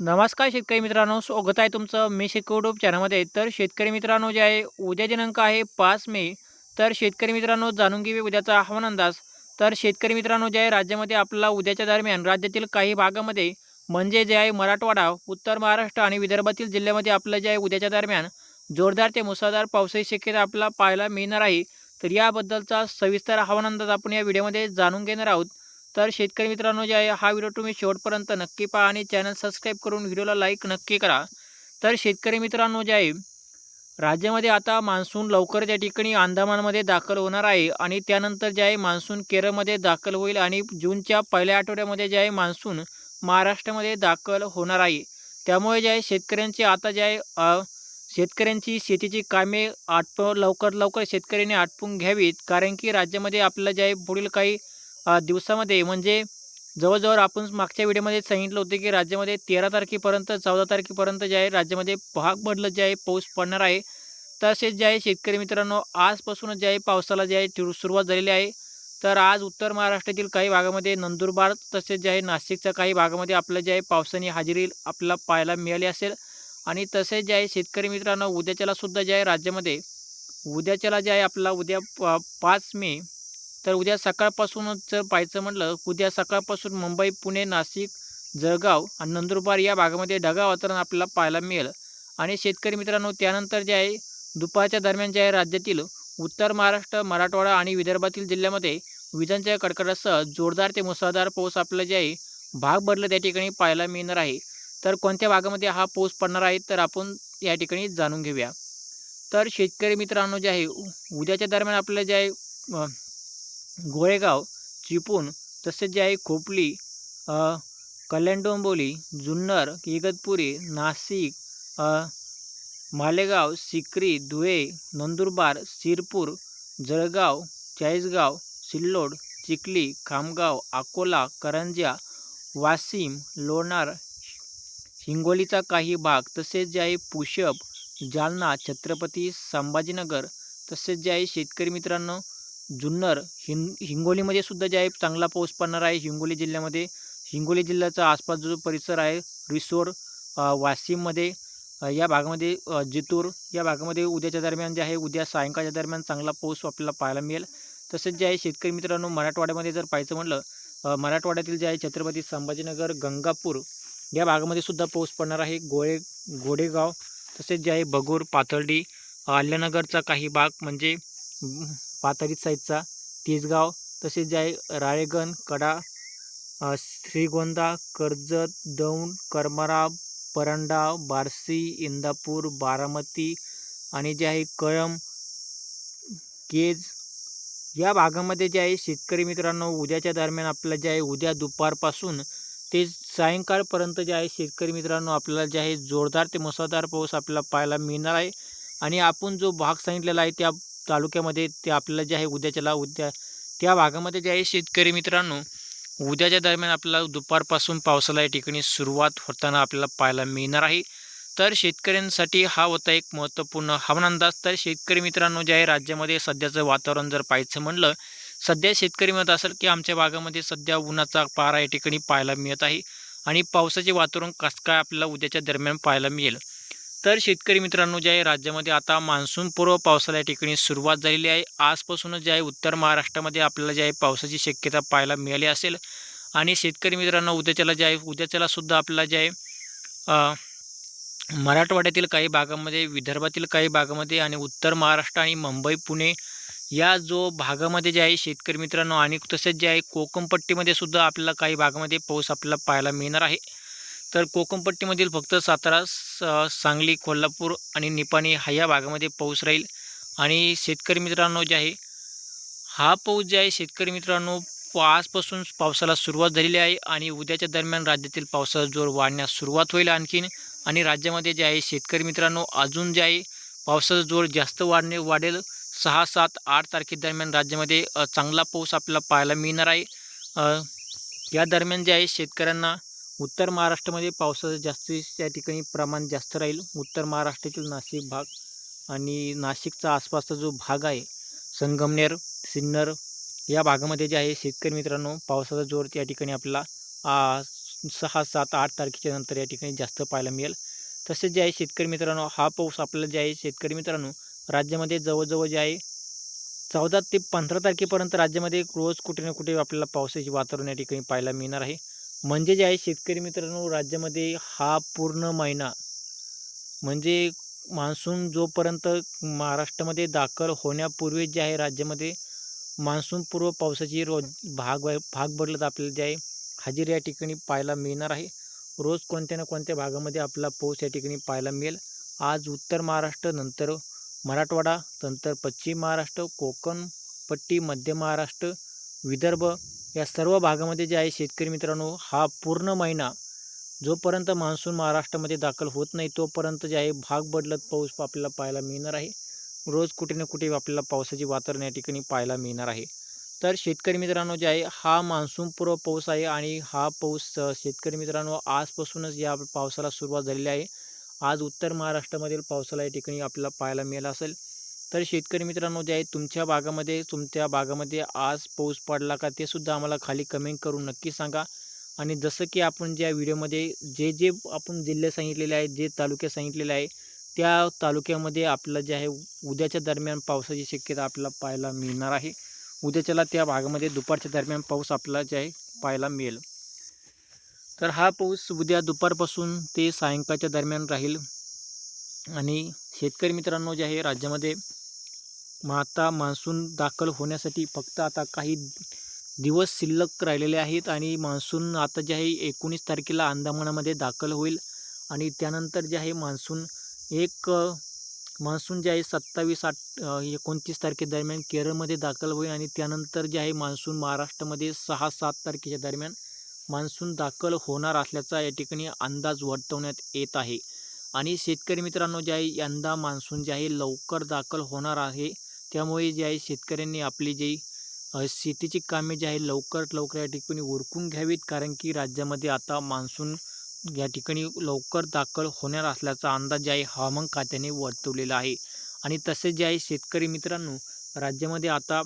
नमस्कार शेतकरी मित्रांनो स्वागत आहे तुमचं मी शेतकरी यूट्यूब चॅनलमध्ये. तर शेतकरी मित्रांनो जे आहे उद्या दिनांक आहे पाच मे. तर शेतकरी मित्रांनो जाणून घेऊ उद्याचा हवामान अंदाज. तर शेतकरी मित्रांनो जे आहे राज्यामध्ये आपल्याला उद्याच्या दरम्यान राज्यातील काही भागामध्ये म्हणजे जे आहे मराठवाडा उत्तर महाराष्ट्र आणि विदर्भातील जिल्ह्यामध्ये आपलं जे आहे उद्याच्या दरम्यान जोरदार ते मुसळधार पावसाची शक्यता आपल्याला पाहायला मिळणार आहे. तर याबद्दलचा सविस्तर हवामान अंदाज आपण या व्हिडिओमध्ये जाणून घेणार आहोत. तर शेतकरी मित्रांनो जे आहे हा व्हिडिओ तुम्ही शेवटपर्यंत नक्की पहा आणि चॅनल सबस्क्राईब करून व्हिडिओला लाईक नक्की करा. तर शेतकरी मित्रांनो जे आहे राज्यामध्ये आता मान्सून लवकर त्या ठिकाणी अंदमानमध्ये दाखल होणार आहे आणि त्यानंतर जे आहे मान्सून केरळमध्ये दाखल होईल आणि जूनच्या पहिल्या आठवड्यामध्ये जे आहे मान्सून महाराष्ट्रामध्ये दाखल होणार आहे. त्यामुळे जे आहे शेतकऱ्यांची आता जे आहे शेतकऱ्यांची शेतीची कामे आटप लवकर लवकर शेतकऱ्यांनी आटपून घ्यावीत कारण की राज्यामध्ये आपल्याला जे आहे पुढील काही दिवसामध्ये. म्हणजे जवळजवळ आपण मागच्या व्हिडिओमध्ये सांगितलं होतं की राज्यामध्ये तेरा तारखेपर्यंत चौदा तारखेपर्यंत जे आहे राज्यामध्ये भाग बदलत जे आहे पाऊस पडणार आहे. तसेच जे आहे शेतकरी मित्रांनो आजपासूनच जे आहे पावसाला जे आहे सुरुवात झालेली आहे. तर आज उत्तर महाराष्ट्रातील काही भागामध्ये नंदुरबार तसेच जे आहे नाशिकच्या काही भागामध्ये आपलं जे आहे पावसाने हजेरी आपल्याला पाहायला मिळाली असेल. आणि तसेच जे आहे शेतकरी मित्रांनो उद्याच्यालासुद्धा जे आहे राज्यामध्ये उद्याच्याला जे आहे आपला उद्या पाच मे तर उद्या सकाळपासूनच जर पाहायचं म्हटलं उद्या सकाळपासून मुंबई पुणे नाशिक जळगाव आणि नंदुरबार या भागामध्ये ढगाळ वातावरण आपल्याला पाहायला मिळेल. आणि शेतकरी मित्रांनो त्यानंतर जे आहे दुपारच्या दरम्यान जे आहे राज्यातील उत्तर महाराष्ट्र मराठवाडा आणि विदर्भातील जिल्ह्यामध्ये विजांच्या कडकडासह जोरदार ते मुसळधार पाऊस आपल्याला जे आहे भाग बदलत त्या ठिकाणी पाहायला मिळणार आहे. तर कोणत्या भागामध्ये हा पाऊस पडणार आहे तर आपण या ठिकाणी जाणून घेऊया. तर शेतकरी मित्रांनो जे आहे उद्याच्या दरम्यान आपल्याला जे आहे गोळेगाव चिपळूण तसेच जे आहे खोपली अ, जुन्नर इगतपुरी नाशिक मालेगाव सिक्री धुळे नंदुरबार शिरपूर जळगाव चाळीसगाव सिल्लोड चिखली खामगाव अकोला करंजा वाशिम लोणार हिंगोलीचा काही भाग तसेच जे आहे पुषप जालना छत्रपती संभाजीनगर तसेच जे आहे शेतकरी मित्रांनो जुन्नर हिं हिंगोलीमध्ये सुद्धा जे आहे चांगला पाऊस पडणार आहे. हिंगोली जिल्ह्यामध्ये हिंगोली जिल्ह्याचा आसपास जो परिसर आहे रिसोड वाशिममध्ये या भागामध्ये जितूर या भागामध्ये उद्याच्या दरम्यान जे आहे उद्या सायंकाळच्या दरम्यान चांगला पाऊस आपल्याला पाहायला मिळेल. तसेच जे आहे शेतकरी मित्रांनो मराठवाड्यामध्ये जर पाहायचं म्हटलं मराठवाड्यातील जे आहे छत्रपती संभाजीनगर गंगापूर या भागामध्ये सुद्धा पाऊस पडणार आहे. गोळे गोडेगाव तसेच जे आहे बगूर पाथर्डी आल्यानगरचा काही भाग म्हणजे पाथरी साईडचा तिसगाव तसेच जे आहे राळेगण कडा श्रीगोंदा कर्जत दौंड करमरा परंडा बार्शी इंदापूर बारामती आणि जे आहे कळम केज या भागामध्ये जे आहे शेतकरी मित्रांनो उद्याच्या दरम्यान आपल्याला जे आहे उद्या दुपारपासून ते सायंकाळपर्यंत जे आहे शेतकरी मित्रांनो आपल्याला जे आहे जोरदार ते मुसळधार पाऊस आपल्याला पाहायला मिळणार आहे. आणि आपण जो भाग सांगितलेला आहे त्या तालुक्यामध्ये ते आपल्याला जे आहे उद्याच्याला उद्या त्या भागामध्ये जे आहे शेतकरी मित्रांनो उद्याच्या दरम्यान आपल्याला दुपारपासून पावसाला या ठिकाणी सुरुवात होताना आपल्याला पाहायला मिळणार आहे. तर शेतकऱ्यांसाठी हा होता एक महत्त्वपूर्ण हवामान अंदाज तर शेतकरी मित्रांनो जे आहे राज्यामध्ये सध्याचं वातावरण जर पाहायचं म्हणलं सध्या शेतकरी म्हणत असेल की आमच्या भागामध्ये सध्या उन्हाचा पारा या ठिकाणी पाहायला मिळत आहे. आणि पावसाचे वातावरण कसं काय आपल्याला उद्याच्या दरम्यान पाहायला मिळेल? तर शेतकरी मित्रांनो जे आहे राज्यामध्ये आता मान्सूनपूर्व पावसाला या ठिकाणी सुरुवात झालेली आहे आजपासूनच जे आहे उत्तर महाराष्ट्रामध्ये आपल्याला जे आहे पावसाची शक्यता पाहायला मिळाली असेल आणि शेतकरी मित्रांनो उद्याच्याला जे आहे उद्याच्याला सुद्धा आपल्याला जे आहे मराठवाड्यातील काही भागामध्ये विदर्भातील काही भागामध्ये आणि उत्तर महाराष्ट्र आणि मुंबई पुणे या जो भागामध्ये जे आहे शेतकरी मित्रांनो आणि तसेच जे आहे कोकणपट्टीमध्ये सुद्धा आपल्याला काही भागामध्ये पाऊस आपल्याला पाहायला मिळणार आहे. तर कोकणपट्टीमधील फक्त सातारा स- सांगली कोल्हापूर आणि निपाणी हा या भागामध्ये पाऊस राहील. आणि शेतकरी मित्रांनो जे आहे हा पाऊस जे आहे शेतकरी मित्रांनो आजपासून पावसाला सुरुवात झालेली आहे आणि उद्याच्या दरम्यान राज्यातील पावसाचा जोर वाढण्यास सुरुवात होईल आणखीन. आणि राज्यामध्ये जे आहे शेतकरी मित्रांनो अजून जे आहे पावसाचा जोर जास्त वाढणे वाढेल. सहा सात आठ तारखेदरम्यान राज्यामध्ये चांगला पाऊस आपल्याला पाहायला मिळणार आहे. या दरम्यान जे आहे शेतकऱ्यांना उत्तर महाराष्ट्रामध्ये पावसाचं जास्तीत त्या ठिकाणी प्रमाण जास्त राहील. उत्तर महाराष्ट्रातील नाशिक भाग आणि नाशिकचा आसपासचा जो भाग आहे संगमनेर सिन्नर या भागामध्ये जे आहे शेतकरी मित्रांनो पावसाचा जोर त्या ठिकाणी आपल्याला सहा सात आठ तारखेच्या नंतर या ठिकाणी जास्त पाहायला मिळेल. तसेच जे आहे शेतकरी मित्रांनो हा पाऊस आपल्याला जे आहे शेतकरी मित्रांनो राज्यामध्ये जवळजवळ जे आहे चौदा ते पंधरा तारखेपर्यंत राज्यामध्ये रोज कुठे ना कुठे आपल्याला पावसाचे वातावरण या ठिकाणी पाहायला मिळणार आहे. म्हणजे जे आहे शेतकरी मित्रांनो राज्यामध्ये हा पूर्ण महिना म्हणजे मान्सून जोपर्यंत महाराष्ट्रामध्ये दाखल होण्यापूर्वी जे आहे राज्यामध्ये मान्सूनपूर्व पावसाची रोज भाग भाग बदलत आपल्याला जे आहे हजेरी या ठिकाणी पाहायला मिळणार आहे. रोज कोणत्या ना कोणत्या भागामध्ये आपला पाऊस या ठिकाणी पाहायला मिळेल. आज उत्तर महाराष्ट्र नंतर मराठवाडा नंतर पश्चिम महाराष्ट्र कोकण पट्टी मध्य महाराष्ट्र विदर्भ या सर्व भागामध्ये जे आहे शेतकरी मित्रांनो हा पूर्ण महिना जोपर्यंत मान्सून महाराष्ट्रामध्ये दाखल होत नाही तोपर्यंत जे आहे भाग बदलत पाऊस आपल्याला पाहायला मिळणार आहे. रोज कुठे ना कुठे आपल्याला पावसाचे वातावरण या ठिकाणी पाहायला मिळणार आहे. तर शेतकरी मित्रांनो जे आहे हा मान्सूनपूर्व पाऊस आहे आणि हा पाऊस शेतकरी मित्रांनो आजपासूनच या पावसाला सुरुवात झालेली आहे. आज उत्तर महाराष्ट्रामधील पावसाला या ठिकाणी आपल्याला पाहायला मिळालं असेल. तर शेतकरी मित्रांनो जे आहे तुमच्या भागामध्ये तुमच्या भागामध्ये आज पाऊस पडला का ते सुद्धा आम्हाला खाली कमेंट करून नक्की सांगा. आणि जसं की आपण ज्या व्हिडिओमध्ये जे जे आपण जिल्हे सांगितलेले आहे जे तालुके सांगितलेले आहे त्या तालुक्यामध्ये आपलं जे आहे उद्याच्या दरम्यान पावसाची शक्यता आपल्याला पाहायला मिळणार आहे. उद्याच्याला त्या भागामध्ये दुपारच्या दरम्यान पाऊस आपला जे आहे पाहायला मिळेल. तर हा पाऊस उद्या दुपारपासून ते सायंकाळच्या दरम्यान राहील. आणि शेतकरी मित्रांनो जे आहे राज्यामध्ये आता मान्सून दाखल होण्यासाठी फक्त आता काही दिवस शिल्लक राहिलेले आहेत आणि मान्सून आता जे आहे एकोणीस तारखेला अंदमानामध्ये दाखल होईल. आणि त्यानंतर जे आहे मान्सून एक मान्सून जे आहे सत्तावीस आठ एकोणतीस तारखेदरम्यान केरळमध्ये दाखल होईल आणि त्यानंतर जे आहे मान्सून महाराष्ट्रामध्ये सहा सात तारखेच्या दरम्यान मान्सून दाखल होणार असल्याचा या ठिकाणी अंदाज वर्तवण्यात येत आहे. आणि शेतकरी मित्रांनो जे आहे यंदा मान्सून जे आहे लवकर दाखल होणार आहे. त्यामुळे जे आहे शेतकऱ्यांनी आपली जी शेतीची कामे जी आहे लवकर लवकर या ठिकाणी उरकून घ्यावीत. कारण की राज्यामध्ये आता मान्सून या ठिकाणी लवकर दाखल होणार असल्याचा अंदाज जे आहे हवामान खात्याने वर्तवलेला आहे. आणि तसेच जे आहे शेतकरी मित्रांनो राज्यामध्ये आता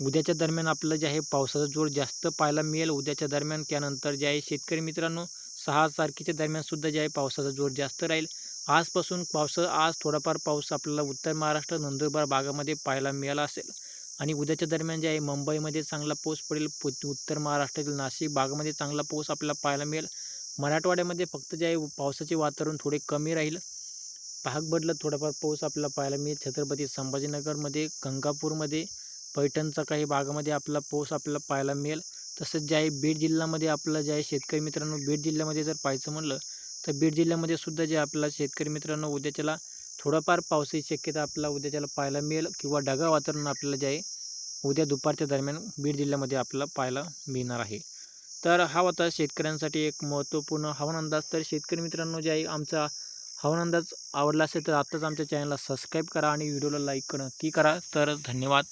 उद्याच्या दरम्यान आपलं जे आहे पावसाचा जोर जास्त पाहायला मिळेल. उद्याच्या दरम्यान त्यानंतर जे आहे शेतकरी मित्रांनो सहा तारखेच्या दरम्यान सुद्धा जे आहे पावसाचा जोर जास्त राहील. आजपासून पावस आज थोडाफार पाऊस आपल्याला उत्तर महाराष्ट्र नंदुरबार भागामध्ये पाहायला मिळाला असेल. आणि उद्याच्या दरम्यान जे आहे मुंबईमध्ये चांगला पाऊस पडेल. पु- उत्तर महाराष्ट्रातील नाशिक भागामध्ये चांगला पाऊस आपल्याला पाहायला मिळेल. मराठवाड्यामध्ये फक्त जे आहे पावसाचे वातावरण थोडे कमी राहील. भाग बदलत थोडाफार पाऊस आपल्याला पाहायला मिळेल. छत्रपती संभाजीनगरमध्ये गंगापूरमध्ये पैठणचा काही भागामध्ये आपला पाऊस आपल्याला पाहायला मिळेल. तसंच जे आहे बीड जिल्ह्यामध्ये आपलं जे आहे शेतकरी मित्रांनो बीड जिल्ह्यामध्ये जर पाहायचं म्हणलं तर बीड जिल्ह्यामध्ये सुद्धा जे आपला शेतकरी मित्रांनो उद्याच्याला थोडंफार पावसाची शक्यता आपल्याला उद्याच्याला पाहायला मिळेल किंवा ढगाळ वातावरण आपल्याला जे आहे उद्या दुपारच्या दरम्यान बीड जिल्ह्यामध्ये आपल्याला पाहायला मिळणार आहे. तर हा होता शेतकऱ्यांसाठी एक महत्त्वपूर्ण हवामान अंदाज. तर शेतकरी मित्रांनो जे आहे आमचा हवामान अंदाज आवडला असेल तर आत्ताच आमच्या चॅनलला सबस्क्राईब करा आणि व्हिडिओला लाईक करा ती करा. तर धन्यवाद.